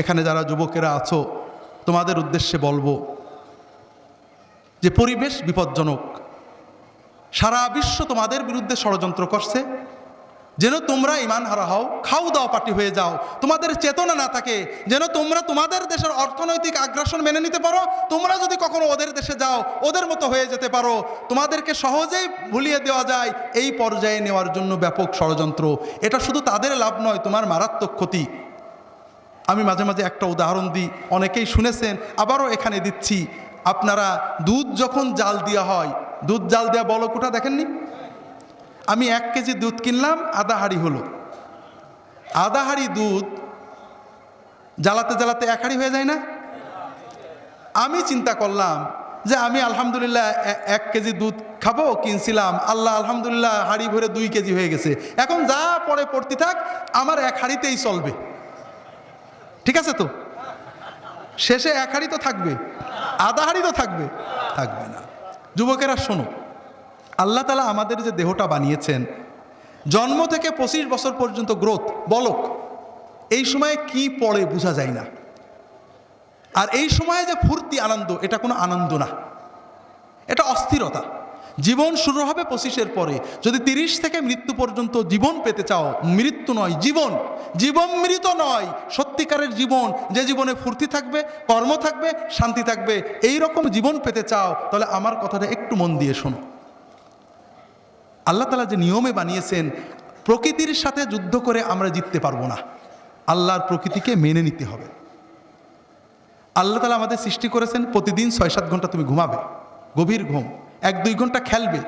এখানে যারা যুবকেরা আছো, তোমাদের উদ্দেশ্যে বলব যে পরিবেশ বিপজ্জনক। সারা বিশ্ব তোমাদের বিরুদ্ধে ষড়যন্ত্র করছে। যেন তোমরা ইমান হারা হও, খাও দাও পার্টি হয়ে যাও। তোমাদের চেতনা না থাকে, যেন তোমরা তোমাদের দেশের অর্থনৈতিক আগ্রাসন মেনে নিতে পারো। তোমরা যদি কখনো ওদের দেশে যাও, ওদের মতো হয়ে যেতে পারো। তোমাদেরকে সহজেই ভুলিয়ে দেওয়া যায়। এই পর্যায়ে নেওয়ার জন্য ব্যাপক ষড়যন্ত্র। এটা শুধু তাদের লাভ নয়, তোমার মারাত্মক ক্ষতি। আমি মাঝে মাঝে একটা উদাহরণ দিই। অনেকেই শুনেছেন, আবারও এখানে দিচ্ছি। আপনারা দুধ যখন জাল দেওয়া হয়, দুধ জাল দেওয়া বলকুটা দেখেননি? আমি এক কেজি দুধ কিনলাম, আধা হাঁড়ি হলো। আধা হাঁড়ি দুধ জ্বালাতে জ্বালাতে এক হাঁড়ি হয়ে যায় না? আমি চিন্তা করলাম যে আমি আলহামদুলিল্লাহ এক কেজি দুধ খাব, কিনছিলাম। আল্লাহ আলহামদুলিল্লাহ হাঁড়ি ভরে দুই কেজি হয়ে গেছে। এখন যা পরে পড়তে থাক, আমার এক হাঁড়িতেই চলবে। ঠিক আছে তো? শেষে এক হাঁড়ি তো থাকবে, আধা হাঁড়ি তো থাকবে। থাকবে না। যুবকেরা শোনো, আল্লাহ তালা আমাদের যে দেহটা বানিয়েছেন, জন্ম থেকে পঁচিশ বছর পর্যন্ত গ্রোথ বলক এই সময়ে কি পড়ে বোঝা যায় না। আর এই সময়ে যে ফুর্তি, আনন্দ, এটা কোনো আনন্দ না। এটা অস্থিরতা। জীবন শুরু হবে পঁচিশের পরে। যদি তিরিশ থেকে মৃত্যু পর্যন্ত জীবন পেতে চাও, মৃত্যু নয়, জীবন। জীবন মৃত নয়। সত্যিকারের জীবন, যে জীবনে ফুর্তি থাকবে, কর্ম থাকবে, শান্তি থাকবে, এই রকম জীবন পেতে চাও, তাহলে আমার কথাটা একটু মন দিয়ে শোনো। আল্লাহ তালা যে নিয়মে বানিয়েছেন, প্রকৃতির সাথে যুদ্ধ করে আমরা জিততে পারব না। আল্লাহর প্রকৃতিকে মেনে নিতে হবে। আল্লাহ তালা আমাদের সৃষ্টি করেছেন, প্রতিদিন ছয় সাত ঘণ্টা তুমি ঘুমাবে। গভীর ঘুম। এক দুই ঘণ্টা খেলবে।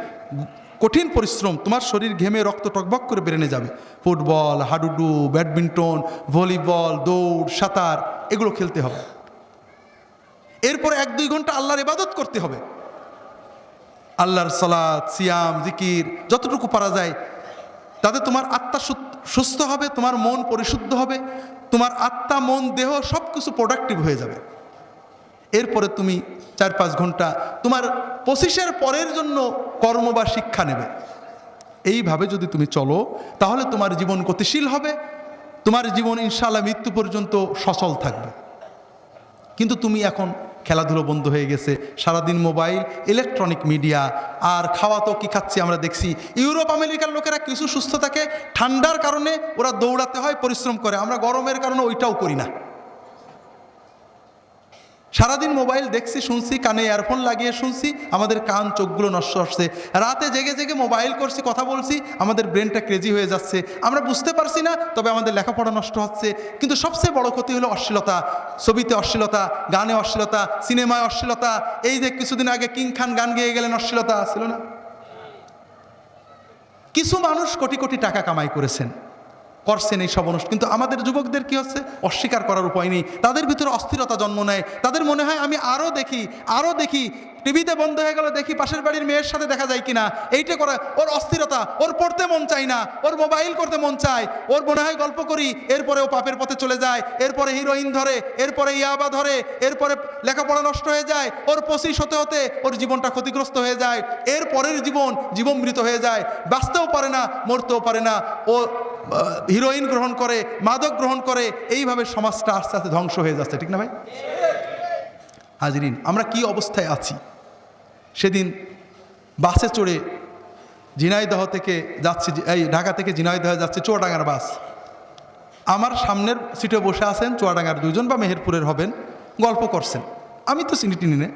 কঠিন পরিশ্রম, তোমার শরীর ঘেমে রক্ত টকবক করে বেরেনে যাবে। ফুটবল, হাডুডু, ব্যাডমিন্টন, ভলিবল, দৌড়, সাঁতার, এগুলো খেলতে হবে। এরপর এক দুই ঘণ্টা আল্লাহর ইবাদত করতে হবে। আল্লাহর সালাদ সিয়াম, জিকির, যতটুকু পারা যায়, তাতে তোমার আত্মা সুস্থ হবে, তোমার মন পরিশুদ্ধ হবে, তোমার আত্মা, মন, দেহ সব কিছু প্রোডাক্টিভ হয়ে যাবে। এরপরে তুমি চার পাঁচ ঘণ্টা তোমার পঁচিশের পরের জন্য কর্ম বা শিক্ষা নেবে। এইভাবে যদি তুমি চলো, তাহলে তোমার জীবন গতিশীল হবে, তোমার জীবন ইনশাল্লাহ মৃত্যু পর্যন্ত সচল থাকবে। কিন্তু তুমি এখন খেলাধুলো বন্ধ হয়ে গেছে, সারাদিন মোবাইল ইলেকট্রনিক মিডিয়া আর খাওয়া তো কি খাচ্ছি আমরা দেখছি। ইউরোপ, আমেরিকার লোকেরা কিছু সুস্থ থাকে, ঠান্ডার কারণে ওরা দৌড়াতে হয়, পরিশ্রম করে। আমরা গরমের কারণে ওইটাও করি না। সারাদিন মোবাইল দেখছি, শুনছি, কানে ইয়ারফোন লাগিয়ে শুনছি, আমাদের কান চোখগুলো নষ্ট হচ্ছে। রাতে জেগে জেগে মোবাইল করছি, কথা বলছি, আমাদের ব্রেনটা ক্রেজি হয়ে যাচ্ছে। আমরা বুঝতে পারছি না, তবে আমাদের লেখাপড়া নষ্ট হচ্ছে। কিন্তু সবচেয়ে বড় ক্ষতি হলো অশ্লীলতা। ছবিতে অশ্লীলতা, গানে অশ্লীলতা, সিনেমায় অশ্লীলতা, এই যে কিছুদিন আগে কিং খান গান গেয়ে গেলেন, অশ্লীলতা ছিল না? কিছু মানুষ কোটি কোটি টাকা কামাই করেছেন। করছেন এই সব অনুষ্ঠান কিন্তু আমাদের যুবকদের কি হচ্ছে? অস্বীকার করার উপায় নেই। তাদের ভিতরে অস্থিরতা জন্ম নেয়। তাদের মনে হয় আমি আরও দেখি আরও দেখি টিভিতে বন্ধ হয়ে গেল, দেখি পাশের বাড়ির মেয়ের সাথে দেখা যায় কিনা। এইটা করে, ওর অস্থিরতা, ওর পড়তে মন চায় না, ওর মোবাইল করতে মন চায়, ওর মনে হয় গল্প করি এরপরে ও পাপের পথে চলে যায়, এরপরে হিরোইন ধরে, এরপরে ইয়াবা ধরে, এরপরে লেখাপড়া নষ্ট হয়ে যায়, ওর পঁচিশ হতে হতে ওর জীবনটা ক্ষতিগ্রস্ত হয়ে যায়, এর পরের জীবন জীবনমৃত হয়ে যায়, বাঁচতেও পারে না, মরতেও পারে না, ও হিরোইন গ্রহণ করে, মাদক গ্রহণ করে, এইভাবে সমাজটা আস্তে আস্তে ধ্বংস হয়ে যাচ্ছে, ঠিক না ভাই? হাজিরিন, আমরা কি অবস্থায় আছি? সেদিন বাসে চড়ে ঝিনাইদহ থেকে যাচ্ছি এই ঢাকা থেকে ঝিনাইদহ যাচ্ছে, চুয়াডাঙ্গার বাস। আমার সামনের সিটে বসে আছেন চুয়াডাঙ্গার দুজন বা মেহেরপুরের হবেন, গল্প করছেন। আমি তো চিনি টিনি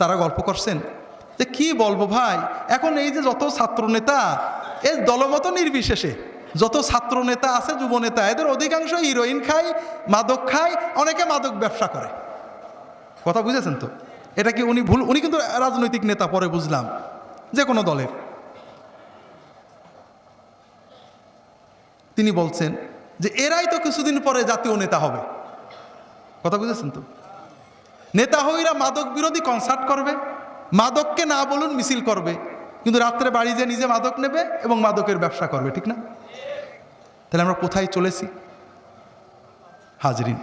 তারা গল্প করছেন। যে কি বলব ভাই, এখন এই যে যত ছাত্র নেতা, এ দলমত নির্বিশেষে, যত ছাত্র নেতা আছে, যুব নেতা, এদের অধিকাংশ হিরোইন খায়, মাদক খায়, অনেকে মাদক ব্যবসা করে। কথা বুঝেছেন তো? এটা কি উনি ভুল? উনি কিন্তু রাজনৈতিক নেতা, পরে বুঝলাম। যে কোনো দলের। তিনি বলছেন যে, এরাই তো কিছুদিন পরে জাতীয় নেতা হবে। কথা বুঝেছেন তো? নেতা হইরা মাদক বিরোধী কনসার্ট করবে। মাদককে না বলুন মিছিল করবে। কিন্তু রাত্রে বাড়ি যেয়ে নিজে মাদক নেবে এবং মাদকের ব্যবসা করবে, ঠিক না? তাহলে আমরা কোথায় চলেছি? হাজরিন,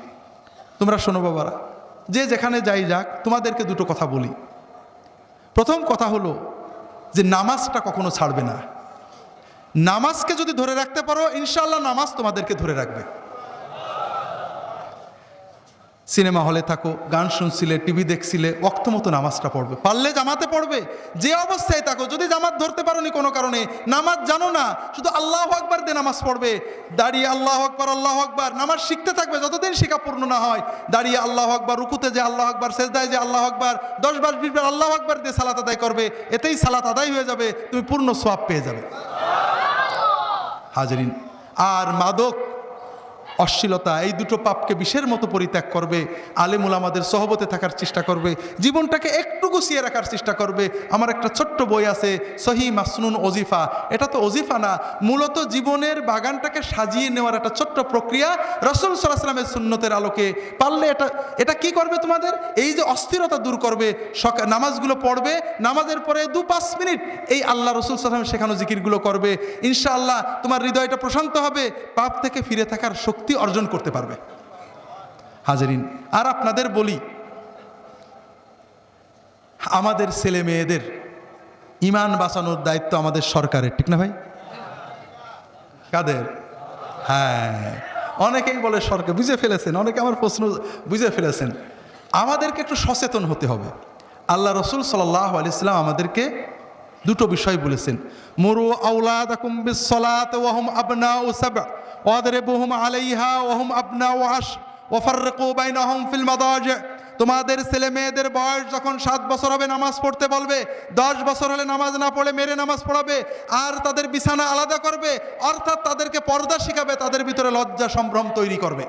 তোমরা শোনো বাবারা যে যেখানে যাই যাক, তোমাদেরকে দুটো কথা বলি। প্রথম কথা হলো যে নামাজটা কখনো ছাড়বে না। নামাজকে যদি ধরে রাখতে পারো ইনশাল্লাহ নামাজ তোমাদেরকে ধরে রাখবে। সিনেমা হলে থাকো, গান শুনছিলে, টিভি দেখছিলে অক্ত মতো নামাজটা পড়বে। পারলে জামাতে পড়বে, যে অবস্থায় থাকো, যদি জামাত ধরতে পারোনি কোনো কারণে, নামাজ জানো না, শুধু আল্লাহ আকবার দিয়ে নামাজ পড়বে। দাঁড়িয়ে আল্লাহ আকবার আল্লাহ আকবার, নামাজ শিখতে থাকবে, যতদিন শিখা পূর্ণ না হয়। দাঁড়িয়ে আল্লাহ আকবার, রুকুতে যে আল্লাহ আকবার শেষদায় যে আল্লাহ আকবার, দশ বার বিশ বার আল্লাহ আকবার দিয়ে সালাত আদায় করবে, এতেই সালাত আদায় হয়ে যাবে, তুমি পূর্ণ সোয়াব পেয়ে যাবে। হাজরিন, আর মাদক অশ্লীলতা, এই দুটো পাপকে বিষের মতো পরিত্যাগ করবে, আলেমুল আমাদের সহবতে থাকার চেষ্টা করবে, জীবনটাকে একটু গুছিয়ে রাখার চেষ্টা করবে। আমার একটা ছোট্ট বই আছে, সহি মাসনুন ওজিফা। এটা তো ওজিফা না, মূলত জীবনের বাগানটাকে সাজিয়ে নেওয়ার একটা ছোট্ট প্রক্রিয়া রসুল সাল্লাহামের সুন্নতের আলোকে। পারলে এটা এটা কি করবে তোমাদের? এই যে অস্থিরতা দূর করবে সকাল নামাজগুলো পড়বে, নামাজের পরে দু পাঁচ মিনিট এই আল্লাহ রসুল সাল্লাম শেখানো জিকিরগুলো করবে। ইনশাআল্লাহ তোমার হৃদয়টা প্রশান্ত হবে, পাপ থেকে ফিরে থাকার শক্তি অর্জন করতে পারবে। হাজারিন, আর আপনাদের বলি, আমাদের ছেলে মেয়েদের ইমান বাঁচানোর দায়িত্ব আমাদের সরকারের, ঠিক না ভাই? কাদের? হ্যাঁ অনেকেই বলে সরকার, বুঝে ফেলেছেন, অনেকে আমার প্রশ্ন বুঝে ফেলেছেন। আমাদেরকে একটু সচেতন হতে হবে। আল্লাহ রসুল সাল্লাহ আলিয়াল্লাম আমাদেরকে দুটো বিষয় বলেছেন। মুরু আউলাদ ওয়াদরিবুহুম আলাইহা ওহম আবনা ওয়াশ ওয়াফাররিকু বাইনাহুম ফিল তোমাদের ছেলে মেয়েদের বয়স যখন সাত বছর হবে, নামাজ পড়তে বলবে, দশ বছর হলে নামাজ না পড়ে মেরে নামাজ পড়াবে, আর তাদের বিছানা আলাদা করবে, অর্থাৎ তাদেরকে পর্দা শিখাবে, তাদের ভিতরে লজ্জা সম্ভ্রম তৈরি করবে।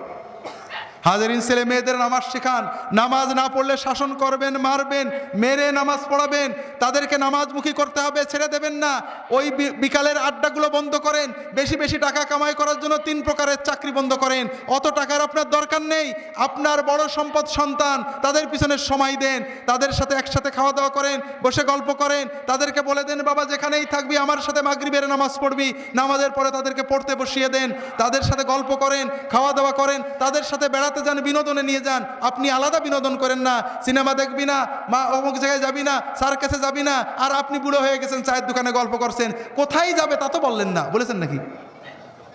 হাজারিন ছেলে মেয়েদের নামাজ শেখান। নামাজ না পড়লে শাসন করবেন, মারবেন, মেরে নামাজ পড়াবেন। তাদেরকে নামাজমুখী করতে হবে, ছেড়ে দেবেন না। ওই বিকালের আড্ডাগুলো বন্ধ করেন। বেশি বেশি টাকা কামাই করার জন্য তিন প্রকারের চাকরি বন্ধ করেন। অত টাকার আপনার দরকার নেই। আপনার বড় সম্পদ সন্তান, তাদের পিছনে সময় দেন। তাদের সাথে একসাথে খাওয়া দাওয়া করেন, বসে গল্প করেন। তাদেরকে বলে দেন, বাবা, যেখানেই থাকবি, আমার সাথে মাগরিবের নামাজ পড়বি। নামাজের পরে তাদেরকে পড়তে বসিয়ে দেন। তাদের সাথে গল্প করেন খাওয়া দাওয়া করেন। তাদের সাথে বেড়াতে যান, বিনোদনে নিয়ে যান, আপনি আলাদা বিনোদন করেন না। সিনেমা দেখবি না, মা অমুক জায়গায় যাবি না স্যার কাছে যাবি না, আর আপনি বুড়ো হয়ে গেছেন, চায়ের দোকানে গল্প করছেন। কোথায় যাবে তা তো বললেন না, বলেছেন নাকি?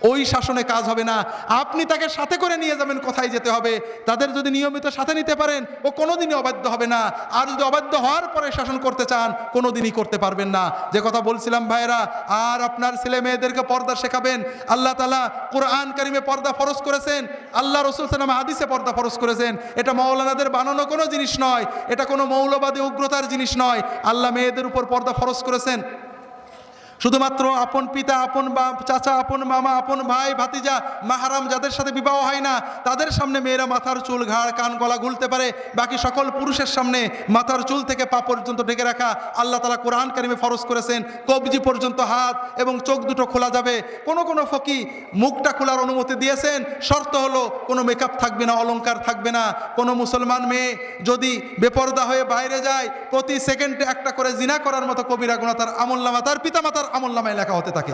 ওই শাসনে কাজ হবে না। আপনি তাকে সাথে করে নিয়ে যাবেন, কোথায় যেতে হবে? তাদের যদি নিয়মিত সাথে নিতে পারেন, ও কোনোদিনই অবাধ্য হবে না। আর যদি অবাধ্য হওয়ার পরে শাসন করতে চান, কোনোদিনই করতে পারবেন না। যে কথা বলছিলাম ভাইরা আর আপনার ছেলে মেয়েদেরকে পর্দা শেখাবেন। আল্লাহ তালা কোরআন কারিমে পর্দা ফরজ করেছেন। আল্লাহ রসুল সালাম হাদিসে পর্দা ফরজ করেছেন। এটা মৌলানাদের বানানো কোনো জিনিস নয়। এটা কোনো মৌলবাদী উগ্রতার জিনিস নয়। আল্লাহ মেয়েদের উপর পর্দা ফরজ করেছেন। শুধুমাত্র আপন পিতা, আপন চাচা, আপন মামা, আপন ভাই, ভাতিজা, মাহারাম যাদের সাথে বিবাহ হয় না, তাদের সামনে মেয়েরা মাথার চুল, ঘাড়, কান, গলা গুলতে পারে। বাকি সকল পুরুষের সামনে মাথার চুল থেকে পা পর্যন্ত ঢেকে রাখা। আল্লাহ তালা কোরআন কারিমে ফরজ করেছেন, কবজি পর্যন্ত হাত এবং চোখ দুটো খোলা যাবে। কোনো কোনো ফকি মুখটা খোলার অনুমতি দিয়েছেন, শর্ত হলো কোনো মেকআপ থাকবে না, অলংকার থাকবে না। কোনো মুসলমান মেয়ে যদি বেপর্দা হয়ে বাইরে যায়, প্রতি সেকেন্ডে একটা করে জিনা করার মতো কবিরা গুণা তার আমল্লামা তার পিতামাতার আমল্লামায় লেখা হতে থাকে।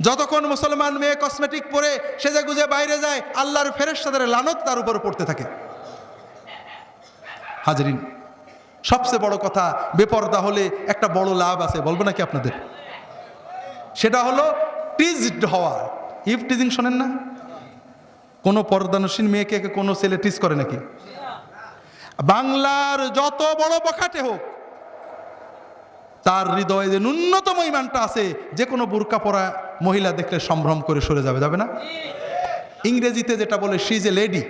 যতক্ষণ মুসলমান মেয়ে কসমেটিক পরে সেজে গুজে বাইরে যায়, আল্লাহর ফেরেশতাদের লানত তার উপর পড়তে থাকে। হাজরিন, সবচেয়ে বড় কথা, বেপর্দা হলে একটা বড় লাভ আছে, বলব নাকি আপনাদের? সেটা হলো টিজড হওয়া। ইফ টিজিং শোনেন না? কোনো পর্দানসীন মেয়েকে কোনো ছেলে টিজ করে নাকি? বাংলার যত বড় বখাটে হোক তার হৃদয়ে যে ন্যূনতম ইমানটা আছে, যে কোনো বুরকা পরা মহিলা দেখলে সম্ভ্রম করে সরে যাবে যাবে না? ইংরেজিতে যেটা বলে সি যে লেডি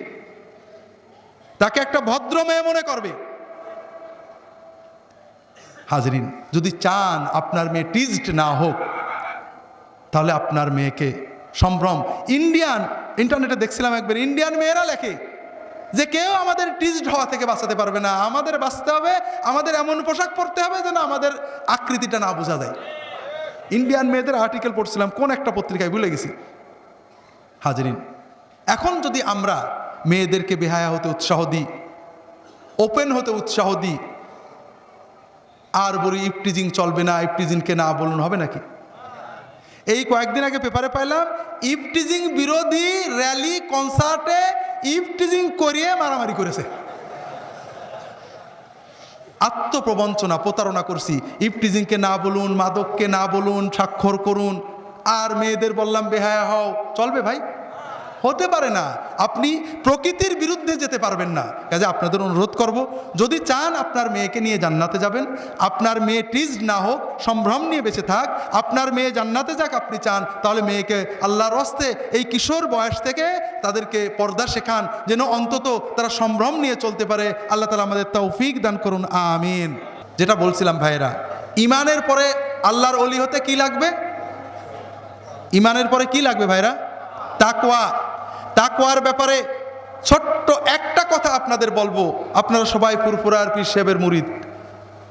তাকে একটা ভদ্র মেয়ে মনে করবে। হাজরিন, যদি চান আপনার মেয়ে টিজড না হোক, তাহলে আপনার মেয়েকে সম্ভ্রম। ইন্ডিয়ান, ইন্টারনেটে দেখছিলাম একবার, ইন্ডিয়ান মেয়েরা লেখে যে কেউ আমাদের টিজড হওয়া থেকে বাঁচাতে পারবে না। আমাদের বাঁচতে হবে, আমাদের এমন পোশাক পরতে হবে যেন আমাদের আকৃতিটা না বোঝা যায়। ইন্ডিয়ান মেয়েদের আর্টিকেল পড়ছিলাম, কোন একটা পত্রিকায় ভুলে গেছি। হাজরিন, এখন যদি আমরা মেয়েদেরকে বেহায়া হতে উৎসাহ দিই ওপেন হতে উৎসাহ দিই, আর বলি ইফটিজিং চলবে না ইফটিজিংকে না বলুন, হবে নাকি? এই কয়েকদিন আগে পেপারে পাইলাম ইফটিজিং বিরোধী র্যালি কনসার্টে ইফটিজিং করিয়ে মারামারি করেছে। আত্মপ্রবঞ্চনা, প্রতারণা করছি। ইফটিজিংকে না বলুন, মাদককে না বলুন, স্বাক্ষর করুন। আর মেয়েদের বললাম, বেহায়া হও। চলবে ভাই। হতে পারে না। আপনি প্রকৃতির বিরুদ্ধে যেতে পারবেন না। কাজে আপনাদের অনুরোধ করব, যদি চান আপনার মেয়েকে নিয়ে জান্নাতে যাবেন, আপনার মেয়ে টিজড না হোক, সম্ভ্রম নিয়ে বেঁচে থাক, আপনার মেয়ে জান্নাতে যাক আপনি চান, তাহলে মেয়েকে আল্লাহর হস্তে এই কিশোর বয়স থেকে তাদেরকে পর্দা শেখান, যেন অন্তত তারা সম্ভ্রম নিয়ে চলতে পারে। আল্লাহ তালা আমাদের তৌফিক দান করুন, আমিন। যেটা বলছিলাম ভাইয়েরা ইমানের পরে আল্লাহর অলি হতে কি লাগবে? ইমানের পরে কি লাগবে ভাইরা তাকওয়া। তাকওয়ার ব্যাপারে ছোট্ট একটা কথা আপনাদের বলব। আপনারা সবাই ফুরফুরার পীর সাহেবের মুরিদ।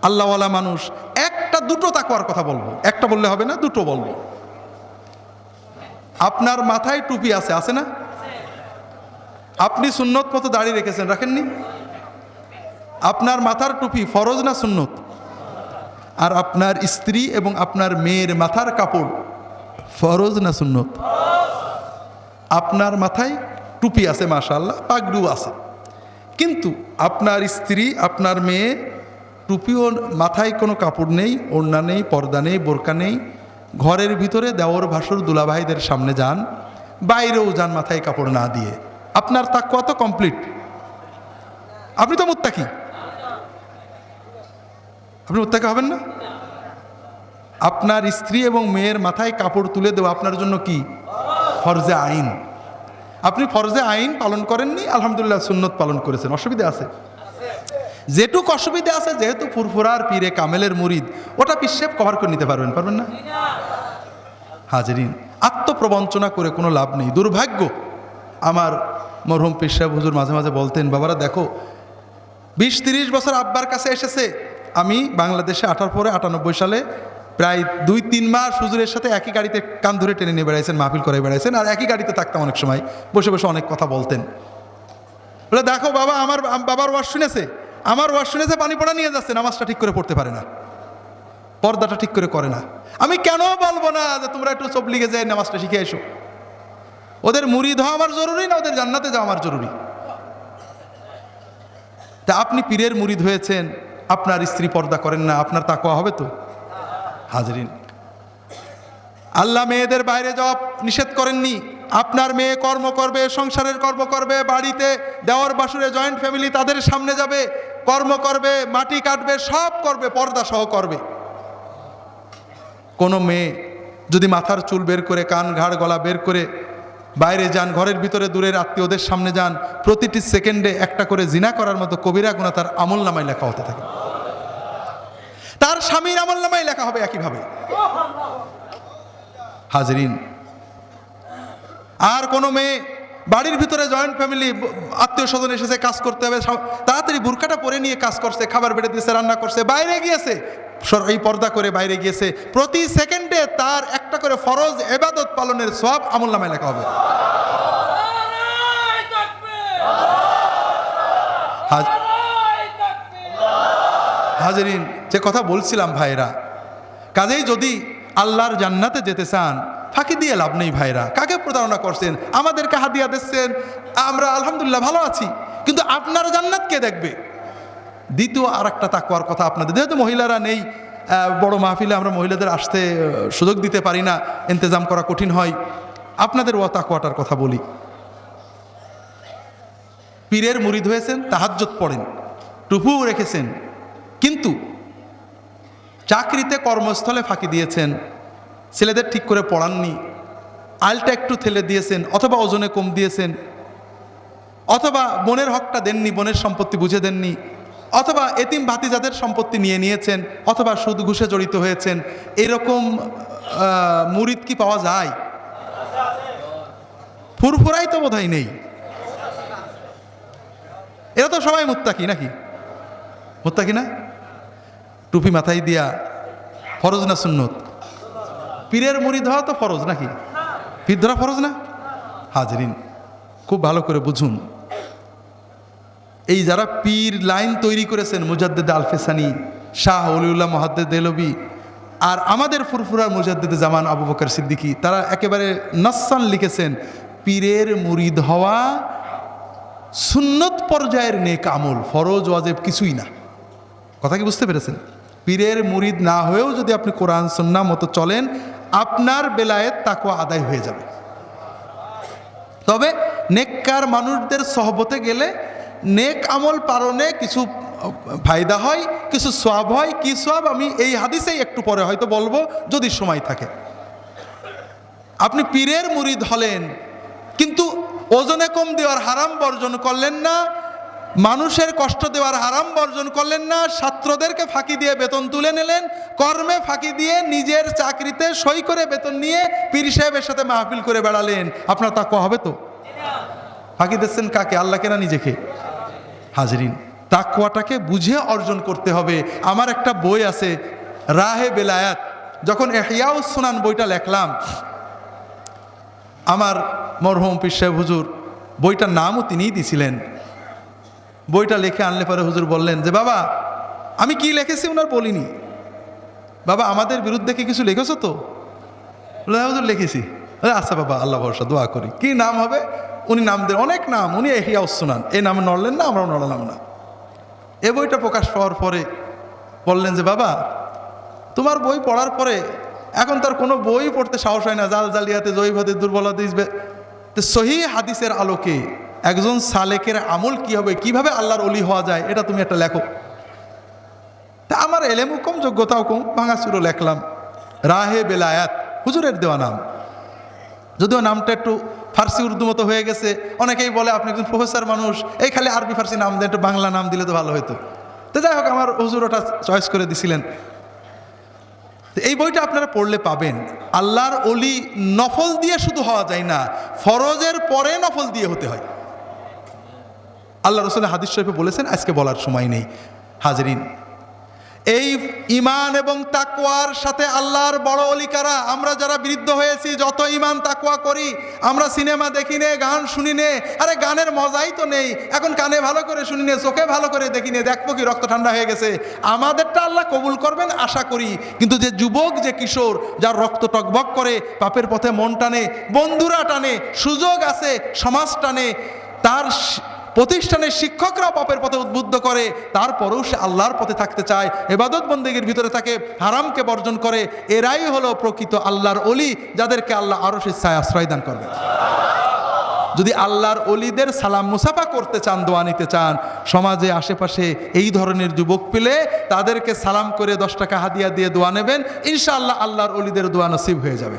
আল্লাহওয়ালা মানুষ, একটা দুটো তাকওয়ার কথা বলব। একটা বললে হবে না, দুটো বলব। আপনার মাথায় টুপি আছে আছে না? আপনি সুন্নত মতো দাঁড়িয়ে রেখেছেন, রাখেননি? আপনার মাথার টুপি ফরজ না সুন্নত? আর আপনার স্ত্রী এবং আপনার মেয়ের মাথার কাপড় ফরজ না সুন্নত? আপনার মাথায় টুপি আছে মাশাল্লাহ পাগড়ু আছে। কিন্তু আপনার স্ত্রী, আপনার মেয়ে, টুপিও মাথায় কোনো কাপড় নেই, ওড়না নেই, পর্দা নেই, বোরকা নেই, ঘরের ভিতরে দেওর ভাসুর দুলাভাইদের সামনে যান, বাইরেও যান মাথায় কাপড় না দিয়ে। আপনার তো কমপ্লিট। আপনি তো মুত্তাকি। আপনি মুত্তাকি হবেন না? আপনার স্ত্রী এবং মেয়ের মাথায় কাপড় তুলে দেওয়া আপনার জন্য কি? ফরজে আইন। আপনি ফরজে আইন পালন করেননি, আলহামদুলিল্লাহ সুন্নত পালন করেছেন। অসুবিধা আছে। যেটুক অসুবিধা আছে, যেহেতু ফুরফুরার পীরে কামেলের মুরিদ, ওটা পিসেপ কভার করে নিতে পারবেন পারবেন না? হাজরিন, আত্মপ্রবঞ্চনা করে কোনো লাভ নেই। দুর্ভাগ্য, আমার মরহুম পেশাব হুজুর মাঝে মাঝে বলতেন, বাবারা, দেখো, বিশ তিরিশ বছর আব্বার কাছে এসেছে। আমি বাংলাদেশে আঠার পরে আটানব্বই সালে প্রায় দুই, তিন মাস হুজুরের সাথে একই গাড়িতে কান ধরে টেনে নিয়ে বেড়াইছেন, মাহফিল করে বেড়াইছেন, আর একই গাড়িতে থাকতাম অনেক সময়, বসে বসে অনেক কথা বলতেন। বলে, দেখো বাবা, আমার বাবার ওয়াশ শুনেছে, আমার ওয়াজ শুনেছে, পানি পড়া নিয়ে যাচ্ছে, নামাজটা ঠিক করে পড়তে পারে না, পর্দাটা ঠিক করে করে না। আমি কেন বলব না যে তোমরা একটু চোপ লিগে যায় নামাজটা শিখে এসো? ওদের মুড়ি হওয়া আমার জরুরি না ওদের জান্নাতে যাওয়া আমার জরুরি? তা আপনি পীরের মুরিদ হয়েছেন আপনার স্ত্রী পর্দা করেন না, আপনার তাকওয়া হবে তো? হাজরিন। আল্লাহ মেয়েদের বাইরে যাওয়া নিষেধ করেননি। আপনার মেয়ে কর্ম করবে, সংসারের কর্ম করবে, বাড়িতে দেওয়ার বাসুরে জয়েন্ট ফ্যামিলি তাদের সামনে যাবে, কর্ম করবে, মাটি কাটবে, সব করবে, পর্দা সহ করবে। কোনো মেয়ে যদি মাথার চুল বের করে, কান ঘাড় গলা বের করে বাইরে যান, ঘরের ভিতরে দূরের আত্মীয়দের সামনে যান, প্রতিটি সেকেন্ডে একটা করে জিনা করার মতো কবিরা গুণা তার আমল নামায় লেখা হতে থাকে। তার স্বামীর আমল নামায় লেখা হবে একইভাবে হাজরিন আর কোনো মেয়ে বাড়ির ভিতরে জয়েন্ট ফ্যামিলি আত্মীয় স্বজন এসেছে কাজ করতে হবে তাড়াতাড়ি বুরকাটা পরে নিয়ে কাজ করছে খাবার বেড়ে দিয়েছে রান্না করছে বাইরে গিয়েছে এই পর্দা করে বাইরে গিয়েছে প্রতি সেকেন্ডে তার একটা করে ফরজ এবাদত পালনের সব আমল নামায় লেখা হবে! হাজ-! হাজরিন, যে কথা বলছিলাম ভাইরা, কাজেই যদি আল্লাহর জান্নাতে যেতে চান, ফাঁকি দিয়ে লাভ নেই ভাইরা। কাকে প্রতারণা করছেন? আমাদেরকে হাদিয়া দিচ্ছেন। আমরা আলহামদুলিল্লাহ ভালো আছি, কিন্তু আপনার জান্নাত কে দেখবে? দ্বিতীয় আর একটা তাকুয়ার কথা আপনাদের। যেহেতু মহিলারা নেই বড় মাহফিলে আমরা মহিলাদের আসতে সুযোগ দিতে পারি না, ইন্তজাম করা কঠিন হয়। আপনাদের ও তাকুয়াটার কথা বলি। পীরের মুরিদ হয়েছেন তাহাজ্জত পড়েন টুপুও রেখেছেন কিন্তু চাকরিতে কর্মস্থলে ফাঁকি দিয়েছেন, ছেলেদের ঠিক করে পড়াননি, আলটা একটু ঠেলে দিয়েছেন, অথবা ওজনে কম দিয়েছেন, অথবা বোনের হকটা দেননি, বোনের সম্পত্তি বুঝে দেননি, অথবা এতিম ভাতিজাদের সম্পত্তি নিয়ে নিয়েছেন, অথবা সুদ ঘুষে জড়িত হয়েছেন, এরকম মুরিদ কি পাওয়া যায়? ফুরফুরাই তো বোধহয় নেই। এরা তো সবাই মুত্তাকি নাকি? মুত্তাকি না? টুপি মাথায় দিয়া, ফরজ না সুন্নত? পীরের মুড়ি ধোয়া তো ফরজ নাকি? পীর ধরা ফরজ না? হাজরিন, খুব ভালো করে বুঝুন। এই যারা পীর লাইন তৈরি করেছেন, মুজাদ্দেদ আলফেসানি, শাহ অলিউল্লাহ মহাদ্দেদ দেলবি আর আমাদের ফুরফুরার মুজাদ্দেদ জামান আবু বকর সিদ্দিকী, তারা একেবারে নাসান লিখেছেন, পীরের মুরিদ হওয়া সুন্নত পর্যায়ের নেক আমল, ফরজ, ওয়াজেব কিছুই না। কথা কি বুঝতে পেরেছেন? পীরের মুরিদ না হয়েও যদি আপনি কোরআন সন্না মতো চলেন, আপনার বেলায়েত তাকুয়া আদায় হয়ে যাবে। তবে নেককার মানুষদের সহবতে গেলে নেক আমল পালনে কিছু ফায়দা হয়, কিছু সব হয়। কি সব আমি এই হাদিসেই একটু পরে হয়তো বলব, যদি সময় থাকে। আপনি পীরের মুরিদ হলেন, কিন্তু ওজনে কম দেওয়ার হারাম বর্জন করলেন না মানুষের কষ্ট দেওয়ার হারাম বর্জন করলেন না, ছাত্রদেরকে ফাঁকি দিয়ে বেতন তুলে নিলেন, কর্মে ফাঁকি দিয়ে নিজের চাকরিতে সই করে বেতন নিয়ে পীর সাহেবের সাথে মাহফিল করে বেড়ালেন। আপনার তা হবে তো? ফাঁকি দিচ্ছেন কাকে? আল্লাহকে না নিজেকে? হাজরিন তাকুয়াটাকে বুঝে অর্জন করতে হবে। আমার একটা বই আছে, রাহে বেলায়াত। যখন এহিয়াউস সুনান বইটা লেখলাম, আমার মরহম পীর সাহেব হুজুর, বইটার নামও তিনিই দিছিলেন। বইটা লিখে আনলে পরে হুজুর বললেন যে বাবা আমি কি লিখেছি ওনার বলিনি? বাবা আমাদের বিরুদ্ধে কি কিছু লিখেছো তো? "হ্যাঁ, হুজুর লিখেছি। আচ্ছা বাবা আল্লাহ ভরসা দোয়া করি। কি নাম হবে? উনি নাম দেন অনেক নাম উনি এহিয়া উসনান এই নামে নড়লেন না আমরাও নড়লাম না। এ বইটা প্রকাশ পাওয়ার পরে বললেন যে বাবা তোমার বই পড়ার পরে এখন তার কোনো বই পড়তে সাহস হয় না জাল জালিয়াতে জয়ীভাতে দুর্বলতা সহি হাদিসের আলোকে একজন সালেকের আমল কি হবে? কীভাবে আল্লাহর অলি হওয়া যায়? এটা তুমি একটা লেখো তা আমার এলেমও কম, যোগ্যতাও কম ভাঙাচুরো লেখলাম। রাহে বেলায়াত, হুজুরের দেওয়া নাম। যদিও নামটা একটু ফার্সি উর্দু মতো হয়ে গেছে, অনেকেই বলে আপনি একজন প্রফেসর মানুষ, এই খালি আরবি ফার্সি নাম দেন একটু বাংলা নাম দিলে তো ভালো হতো তো যাই হোক, আমার হুজুর ওটা চয়েস করে দিছিলেন। এই বইটা আপনারা পড়লে পাবেন। আল্লাহর অলি নফল দিয়ে শুধু হওয়া যায় না, ফরজের পরে নফল দিয়ে হতে হয়। আল্লাহ রসুল হাদিস শরীফে বলেছেন, আজকে বলার সময় নেই। হাজরিন, এই ইমান এবং তাকওয়ার সাথে আল্লাহর বড় অলিকারা আমরা যারা বৃদ্ধ হয়েছি, যত ইমান তাকুয়া করি, আমরা সিনেমা দেখি নে, গান শুনি নে, আরে গানের মজাই তো নেই। এখন কানে ভালো করে শুনি নে, চোখে ভালো করে দেখি নে, দেখব কি রক্ত ঠান্ডা হয়ে গেছে। আমাদেরটা আল্লাহ কবুল করবেন, আশা করি। কিন্তু যে যুবক, যে কিশোর, যার রক্ত টকবক করে, পাপের পথে মন টানে, বন্ধুরা টানে, সুযোগ আছে, সমাজ টানে, তার প্রতিষ্ঠানের শিক্ষকরাও পাপের পথে উদ্বুদ্ধ করে, তারপরেও সে আল্লাহর পথে থাকতে চায় এবাদত বন্দেগীর ভিতরে থাকে হারামকে বর্জন করে, এরাই হলো প্রকৃত আল্লাহর অলি যাদেরকে আল্লাহ আরও সে ছায় আশ্রয় দান করবে যদি আল্লাহর অলিদের সালাম মুসাফা করতে চান, দোয়া নিতে চান, সমাজে, আশেপাশে এই ধরনের যুবক পেলে তাদেরকে সালাম করে দশ টাকা হাদিয়া দিয়ে দোয়া নেবেন, ইনশাআল্লাহ আল্লাহর অলিদের দোয়া নসিব হয়ে যাবে।